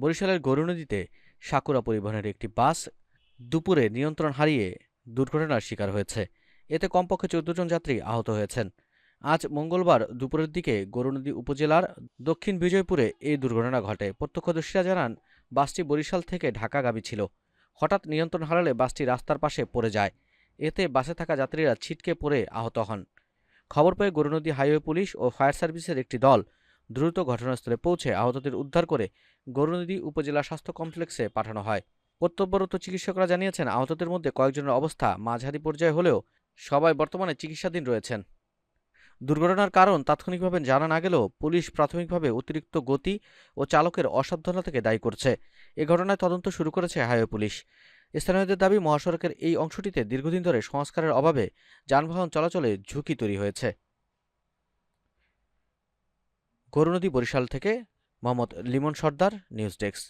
বরিশালের গরুনদীতে সাকুরা পরিবহনের একটি বাস দুপুরে নিয়ন্ত্রণ হারিয়ে দুর্ঘটনার শিকার হয়েছে। এতে কমপক্ষে চোদ্দ জন যাত্রী আহত হয়েছেন। আজ মঙ্গলবার দুপুরের দিকে গরুনদী উপজেলার দক্ষিণ বিজয়পুরে এই দুর্ঘটনা ঘটে। প্রত্যক্ষদর্শীরা জানান, বাসটি বরিশাল থেকে ঢাকাগামী ছিল। হঠাৎ নিয়ন্ত্রণ হারালে বাসটি রাস্তার পাশে পড়ে যায়। এতে বাসে থাকা যাত্রীরা ছিটকে পড়ে আহত হন। খবর পেয়ে গরুনদী হাইওয়ে পুলিশ ও ফায়ার সার্ভিসের একটি দল দ্রুত ঘটনাস্থলে পৌঁছে আহতদের উদ্ধার করে গরুনদী উপজেলা স্বাস্থ্য কমপ্লেক্সে পাঠানো হয়। কর্তব্যরত চিকিৎসকরা জানিয়েছেন, আহতদের মধ্যে কয়েকজনের অবস্থা মাঝারি পর্যায়ে হলেও সবাই বর্তমানে চিকিৎসাধীন রয়েছেন। দুর্ঘটনার কারণ তাৎক্ষণিকভাবে জানা না গেলেও পুলিশ প্রাথমিকভাবে অতিরিক্ত গতি ও চালকের অসাবধানতাকে দায়ী করছে। এ ঘটনায় তদন্ত শুরু করেছে হাইওয়ে পুলিশ। স্থানীয়দের দাবি, মহাসড়কের এই অংশটিতে দীর্ঘদিন ধরে সংস্কারের অভাবে যানবাহন চলাচলে ঝুঁকি তৈরি হয়েছে। গরুনদী বরিশাল থেকে মোহাম্মদ লিমন সর্দার নিউজ ডেস্ক।